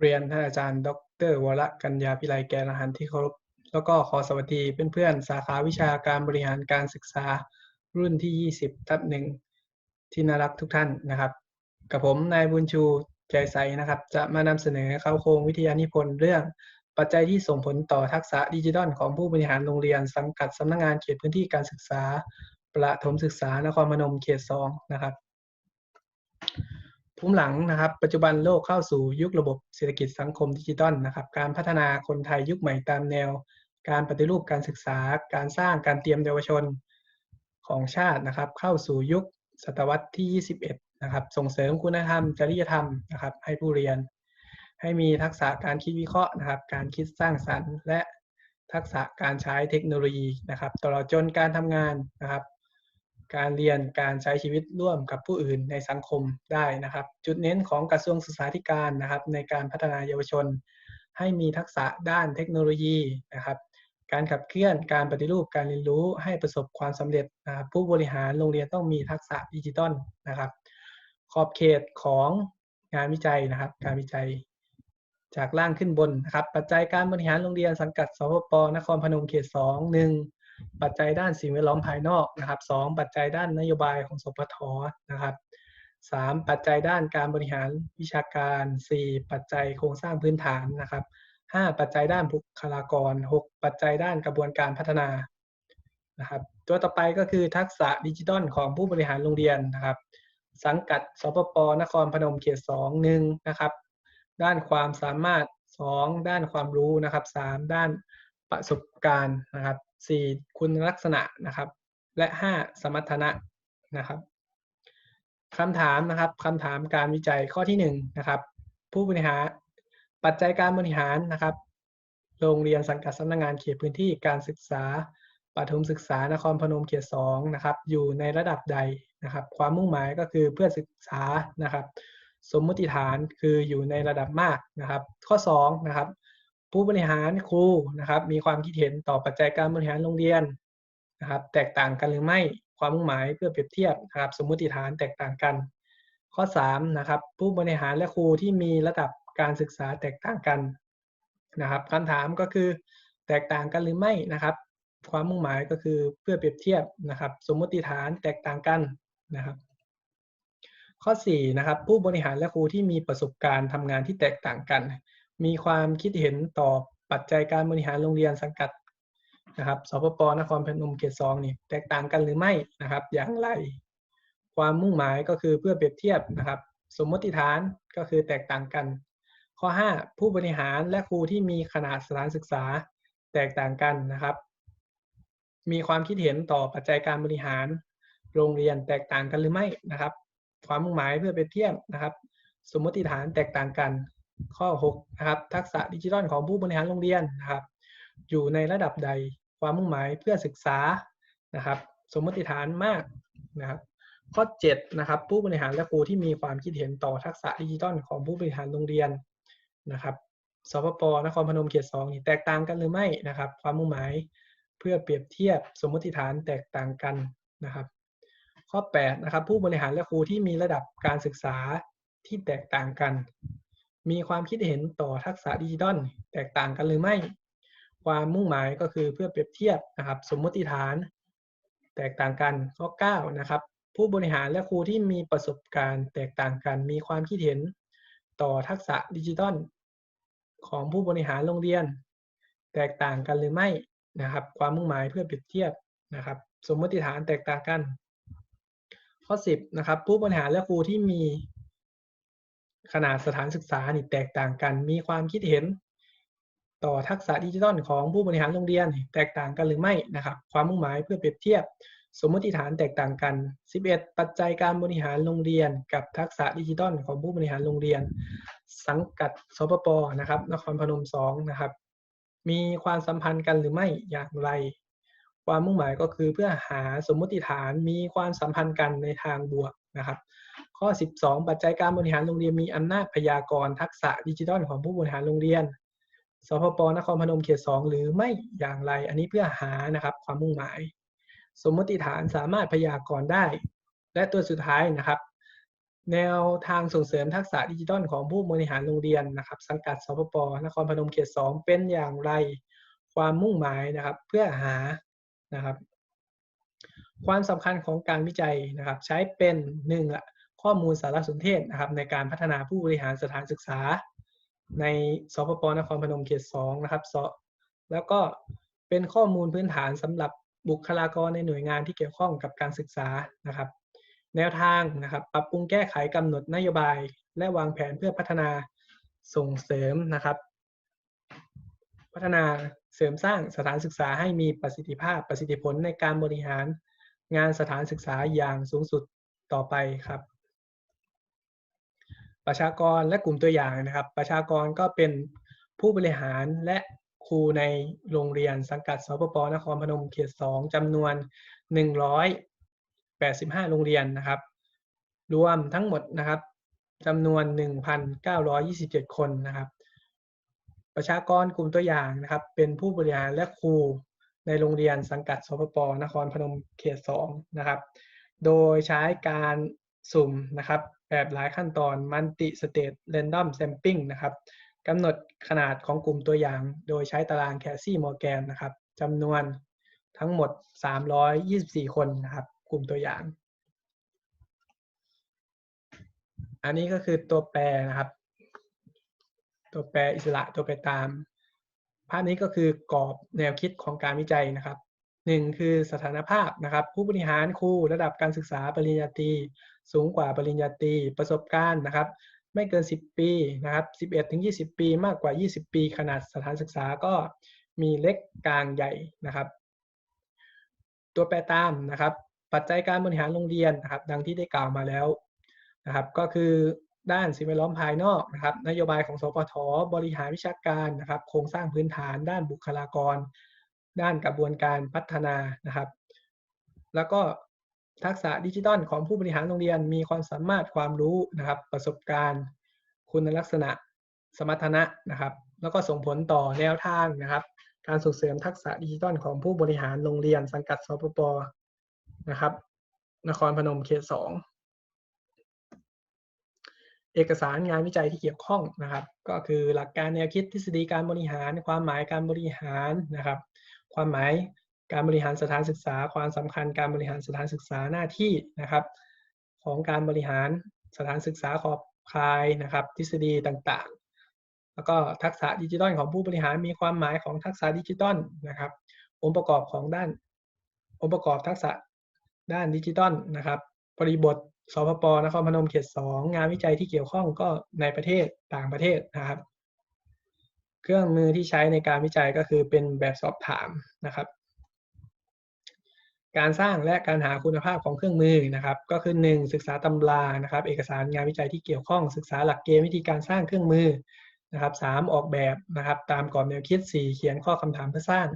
เรียนท่านอาจารย์ ดรวรกัญญาพิไลแกนอาหารที่เคารพแล้วก็ขอสวัสดีเพื่อนๆ สาขาวิชาการบริหารการศึกษารุ่นที่ 20 ทับหนึ่งที่น่ารักทุกท่านนะครับ กับผมนายบุญชูใจใสนะครับ จะมานำเสนอเข้าโครงวิทยานิพนธ์เรื่องปัจจัยที่ส่งผลต่อทักษะดิจิทัลของผู้บริหารโรงเรียน สังกัดสำนักงงานเขตพื้นที่การศึกษา ประถมศึกษานครพนมเขต 2 นะครับ ภูมิหลังนะครับ ปัจจุบันโลกเข้าสู่ยุคระบบเศรษฐกิจสังคมดิจิทัลนะครับ การพัฒนาคนไทยยุคใหม่ตามแนว การปฏิรูปการศึกษา การสร้างการเตรียมเยาวชนของชาตินะครับ เข้าสู่ยุคศตวรรษที่ 21 นะครับ ส่งเสริมคุณธรรม จริยธรรมนะครับ ให้ผู้เรียน ให้มีทักษะการคิดวิเคราะห์นะครับ การคิดสร้างสรรค์ และทักษะการใช้เทคโนโลยีนะครับ ตลอดจนการทำงานนะครับ การเรียนการใช้ชีวิตร่วมกับผู้อื่นในสังคมได้นะครับ จุดเน้นของกระทรวงศึกษาธิการนะครับ ในการพัฒนาเยาวชน ให้มีทักษะด้านเทคโนโลยีนะครับ การขับเคลื่อนการปฏิรูปการเรียนรู้ให้ประสบความสำเร็จนะครับผู้บริหารโรงเรียนต้องมีทักษะดิจิตอลนะครับ ขอบเขตของงานวิจัยนะครับ การวิจัยจากล่างขึ้นบนนะครับ ปัจจัยการบริหารโรงเรียนสังกัดสพปนครพนมเขต2 1 ปัจจัยด้านสิ่งแวดล้อมภายนอกนะครับ2ปัจจัยด้านนโยบายของสพทนะครับ3ปัจจัยด้านการบริหารวิชาการ 4 ปัจจัยโครงสร้างพื้นฐานนะครับ 5 ปัจจัยด้านบุคลากร 6 ปัจจัยด้านกระบวนการพัฒนานะครับตัวต่อไปก็คือทักษะดิจิทัลของผู้บริหารโรงเรียนนะครับ สังกัดสปปนครพนมเขต2 1นะครับด้านความสามารถ 2 ด้านความรู้นะครับ 3 ด้านประสบการณ์นะครับ 4 คุณลักษณะนะครับ และ 5 สมรรถนะนะครับคำถามนะครับคำถามการวิจัยข้อที่1นะครับ ผู้บริหารปัจจัยการบริหารนะครับ โรงเรียนสังกัดสำนักงงานเขตพื้นที่การศึกษาประถมศึกษานครพนมเขต2นะครับ อยู่ในระดับใดนะครับ ความมุ่งหมายก็คือเพื่อศึกษานะครับ สมมุติฐานคืออยู่ในระดับมากนะครับ ข้อ2นะครับ ผู้บริหารครูนะครับ มีความคิดเห็นต่อปัจจัยการบริหารโรงเรียนนะครับ แตกต่างกันหรือไม่ความมุ่งหมายเพื่อเปรียบเทียบนะครับสมมติฐานแตกต่างกัน ข้อ3นะครับผู้บริหารและครูที่มีระดับการศึกษาแตกต่างกันนะครับคำถามก็คือแตกต่างกันหรือไม่นะครับ ความมุ่งหมายก็คือเพื่อเปรียบเทียบนะครับ สมมติฐานแตกต่างกันนะครับ ข้อ4นะครับผู้บริหารและครูที่มีประสบการณ์ทำงานที่แตกต่างกัน มีความคิดเห็นต่อปัจจัยการบริหารโรงเรียนสังกัดนะครับสปปนครพนมเขตสองนี่แตกต่างกันหรือไม่นะครับ อย่างไร ความมุ่งหมายก็คือเพื่อเปรียบเทียบนะครับ สมมติฐานก็คือแตกต่างกัน ข้อ 5 ผู้บริหารและครูที่มีขนาดสถานศึกษาแตกต่างกันนะครับ มีความคิดเห็นต่อปัจจัยการบริหาร โรงเรียนแตกต่างกันหรือไม่นะครับ ความมุ่งหมายเพื่อเปรียบเทียบนะครับ สมมติฐานแตกต่างกัน ข้อ6นะครับทักษะดิจิทัลของผู้บริหารโรงเรียนนะครับ อยู่ในระดับใดความมุ่งหมายเพื่อศึกษานะครับ สมมติฐานมากนะครับข้อ7นะครับผู้บริหารและครูที่มีความคิดเห็นต่อทักษะดิจิทัลของผู้บริหารโรงเรียนนะครับสปปนครพนมเขตสองนี่แตกต่างกันหรือไม่นะครับ ความมุ่งหมายเพื่อเปรียบเทียบสมมติฐานแตกต่างกันนะครับ ข้อ8นะครับผู้บริหารและครูที่มีระดับการศึกษาที่แตกต่างกัน มีความคิดเห็นต่อทักษะดิจิทัลแตกต่างกันหรือไม่ ความมุ่งหมายก็คือเพื่อเปรียบเทียบนะครับ สมมติฐาน แตกต่างกันข้อ9นะครับ ผู้บริหารและครูที่มีประสบการณ์แตกต่างกัน มีความคิดเห็นต่อทักษะดิจิทัลของผู้บริหารโรงเรียน แตกต่างกันหรือไม่นะครับ ความมุ่งหมายเพื่อเปรียบเทียบนะครับ สมมติฐานแตกต่างกัน ข้อ 10นะครับผู้บริหารและครูที่มี ขนาดสถานศึกษานี่แตกต่างกัน มีความคิดเห็น ต่อทักษะดิจิทัลของผู้บริหารโรงเรียนแตกต่างกันหรือไม่นะครับ ความมุ่งหมายเพื่อเปรียบเทียบ สมมติฐานแตกต่างกัน 11 ปัจจัยการบริหารโรงเรียน กับทักษะดิจิทัลของผู้บริหารโรงเรียน สังกัดสปปนะครับนครพนม2นะครับ มีความสัมพันธ์กันหรือไม่อย่างไรความมุ่งหมายก็คือเพื่อหาสมมติฐานมีความสัมพันธ์กันในทางบวกนะครับ ข้อ 12 ปัจจัยการบริหารโรงเรียนมีอำนาจพยากรณ์ทักษะดิจิทัลของผู้บริหารโรงเรียนสพปนครพนมเขต 2 หรือไม่อย่างไร อันนี้เพื่อหานะครับความมุ่งหมาย สมมติฐานสามารถพยากรณ์ได้ และตัวสุดท้ายนะครับ แนวทางส่งเสริมทักษะดิจิทัลของผู้บริหารโรงเรียนนะครับ สังกัดสปปนครพนมเขตสองเป็นอย่างไร ความมุ่งหมายนะครับ เพื่อหานะครับ ความสำคัญของการวิจัยนะครับ ใช้เป็นหนึ่งละ ข้อมูลสารสนเทศนะครับในการพัฒนาผู้บริหารสถานศึกษา ในสปปนครพนมเขตสองนะครับแล้วก็เป็นข้อมูลพื้นฐานสำหรับบุคลากรในหน่วยงานที่เกี่ยวข้องกับการศึกษานะครับ แนวทางนะครับ ปรับปรุงแก้ไขกำหนดนโยบาย และวางแผนเพื่อพัฒนาส่งเสริมนะครับ พัฒนาเสริมสร้างสถานศึกษาให้มีประสิทธิภาพประสิทธิผลในการบริหารงานสถานศึกษาอย่างสูงสุดต่อไปครับ ประชากรและกลุ่มตัวอย่างนะครับ ประชากรก็เป็นผู้บริหารและครูในโรงเรียนสังกัดสปปนครพนมเขต2จำนวน 185 โรงเรียนนะครับ รวมทั้งหมดนะครับจำนวน 1,927 คนนะครับ ประชากรกลุ่มตัวอย่างนะครับ เป็นผู้บริหารและครูในโรงเรียนสังกัดสปปนครพนมเขต2นะครับ โดยใช้การ สุ่มนะครับแบบหลายขั้นตอน Multi State Random Sampling นะครับกำหนดขนาดของกลุ่มตัวอย่าง โดยใช้ตารางแคสซี่มอร์แกนนะครับจำนวนทั้งหมด 324 คนนะครับ กลุ่มตัวอย่าง อันนี้ก็คือตัวแปรนะครับ ตัวแปรอิสระตัวแปรตาม ภาพนี้ก็คือกรอบแนวคิดของการวิจัยนะครับ หนึ่งคือสถานภาพนะครับ ผู้บริหารครูระดับการศึกษาปริญญาตรีสูงกว่าปริญญาตรีประสบการณ์นะครับ ไม่เกิน 10 ปีนะครับ11ถึง20 ปี มากกว่า 20 ปี ขนาดสถานศึกษาก็มีเล็กกลางใหญ่นะครับ ตัวแปรตามนะครับ ปัจจัยการบริหารโรงเรียนนะครับ ดังที่ได้กล่าวมาแล้วนะครับ ก็คือด้านสิ่งแวดล้อมภายนอกนะครับ นโยบายของสปทบริหารวิชาการนะครับ โครงสร้างพื้นฐานด้านบุคลากร ด้านกระบวนการพัฒนานะครับ แล้วก็ทักษะดิจิทัลของผู้บริหารโรงเรียนมีความสามารถความรู้นะครับ ประสบการณ์ คุณลักษณะสมรรถนะนะครับ แล้วก็ส่งผลต่อแนวทางนะครับ การส่งเสริมทักษะดิจิทัลของผู้บริหารโรงเรียน สังกัดสปปนะครับ นครพนมเขตสองเอกสารงานวิจัยที่เกี่ยวข้องนะครับ ก็คือหลักการแนวคิดทฤษฎีการบริหาร ความหมายการบริหารนะครับ ความหมายการบริหารสถานศึกษา ความสำคัญการบริหารสถานศึกษาหน้าที่นะครับ ของการบริหารสถานศึกษาขอบคายนะครับ ทฤษฎีต่างๆ แล้วก็ทักษะดิจิทัลของผู้บริหารมีความหมายของทักษะดิจิทัลนะครับ องค์ประกอบของด้าน องค์ประกอบทักษะด้านดิจิทัลนะครับบริบทสพปนครพนมเขตสองงานวิจัยที่เกี่ยวข้องก็ในประเทศต่างประเทศนะครับ เครื่องมือที่ใช้ในการวิจัยก็คือเป็นแบบสอบถามนะครับ การสร้างและการหาคุณภาพของเครื่องมือนะครับ ก็คือ 1 ศึกษาตำรานะครับ เอกสารงานวิจัยที่เกี่ยวข้องศึกษาหลักเกณฑ์วิธีการสร้างเครื่องมือนะครับ3ออกแบบนะครับ ตามกรอบแนวคิด 4 เขียนข้อคำถามเพื่อสร้าง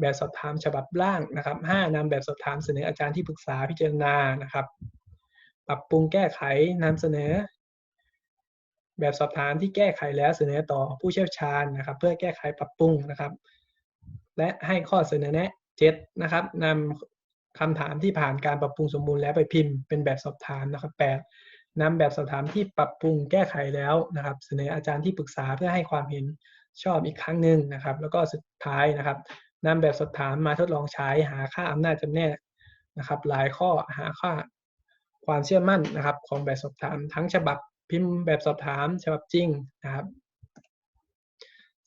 แบบสอบถามฉบับร่างนะครับ5นำแบบสอบถามเสนออาจารย์ที่ปรึกษาพิจารณานะครับ ปรับปรุงแก้ไขนำเสนอ แบบสอบถามที่แก้ไขแล้วเสนอต่อผู้เชี่ยวชาญนะครับ เพื่อแก้ไขปรับปรุงนะครับ และให้ข้อเสนอแนะ7นะครับนำคำถามที่ผ่านการปรับปรุงสมบูรณ์แล้วไปพิมพ์เป็นแบบสอบถามนะครับแปดนำแบบสอบถามที่ปรับปรุงแก้ไขแล้วนะครับ เสนออาจารย์ที่ปรึกษาเพื่อให้ความเห็นชอบอีกครั้งหนึ่งนะครับ แล้วก็สุดท้ายนะครับนำแบบสอบถามมาทดลองใช้หาค่าอำนาจจำแนกนะครับ หลายข้อหาค่าความเชื่อมั่นนะครับ ของแบบสอบถามทั้งฉบับ พิมพ์แบบสอบถามฉบับจริงนะครับ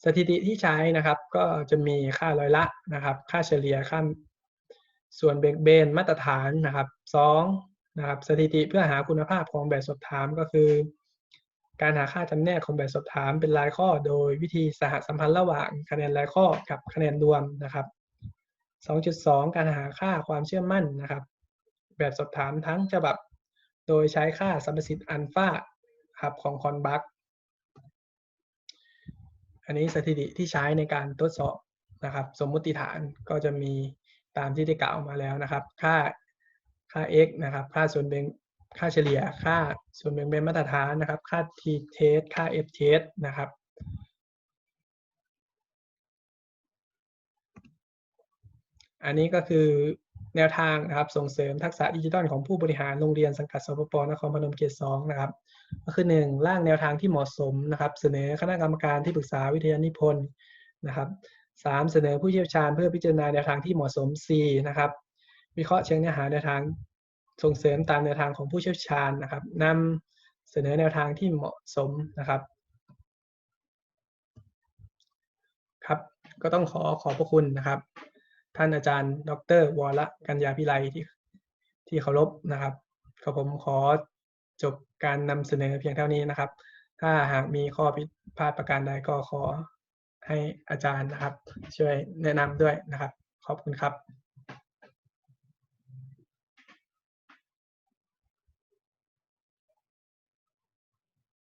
สถิติที่ใช้นะครับ ก็จะมีค่าร้อยละนะครับ ค่าเฉลี่ยค่าส่วนเบกเบนมาตรฐานนะครับ2นะครับ สถิติเพื่อหาคุณภาพของแบบสอบถามก็คือ การหาค่าจำแนกของแบบสอบถามเป็นรายข้อ โดยวิธีสหสัมพันธ์ระหว่างคะแนนรายข้อกับคะแนนรวมนะครับ2.2 การหาค่าความเชื่อมั่นนะครับ แบบสอบถามทั้งฉบับ โดยใช้ค่าสัมประสิทธิ์อัลฟา ครับของคอนบัคอันนี้สถิติที่ใช้ในการทดสอบนะครับ สมมุติฐานก็จะมีตามที่ได้กล่าวมาแล้วนะครับ ค่าค่า x นะครับ ค่าส่วนแบ่งค่าเฉลี่ย ค่าส่วนแบ่งเป็นมาตรฐานนะครับ ค่า t test ค่า f test นะครับอันนี้ก็คือแนวทางนะครับส่งเสริมทักษะดิจิทัลของผู้บริหารโรงเรียนสังกัดสปปนครพนมเขตสองนะครับ ก็คือหนึ่งร่างแนวทางที่เหมาะสมนะครับ เสนอคณะกรรมการที่ปรึกษาวิทยานิพนธ์นะครับสามเสนอผู้เชี่ยวชาญเพื่อพิจารณาแนวทางที่เหมาะสมสี่นะครับ วิเคราะห์เชิงเนื้อหาแนวทางส่งเสริมตามแนวทางของผู้เชี่ยวชาญนะครับนำเสนอแนวทางที่เหมาะสมนะครับครับ ก็ต้องขอขอบพระคุณนะครับ ท่านอาจารย์ ดรวรกัญญาพิไลที่ที่เคารพนะครับก็ผมขอ จบการนำเสนอเพียงเท่านี้นะครับ ถ้าหากมีข้อผิดพลาดประการใดก็ขอให้อาจารย์นะครับ ช่วยแนะนำด้วยนะครับ ขอบคุณครับ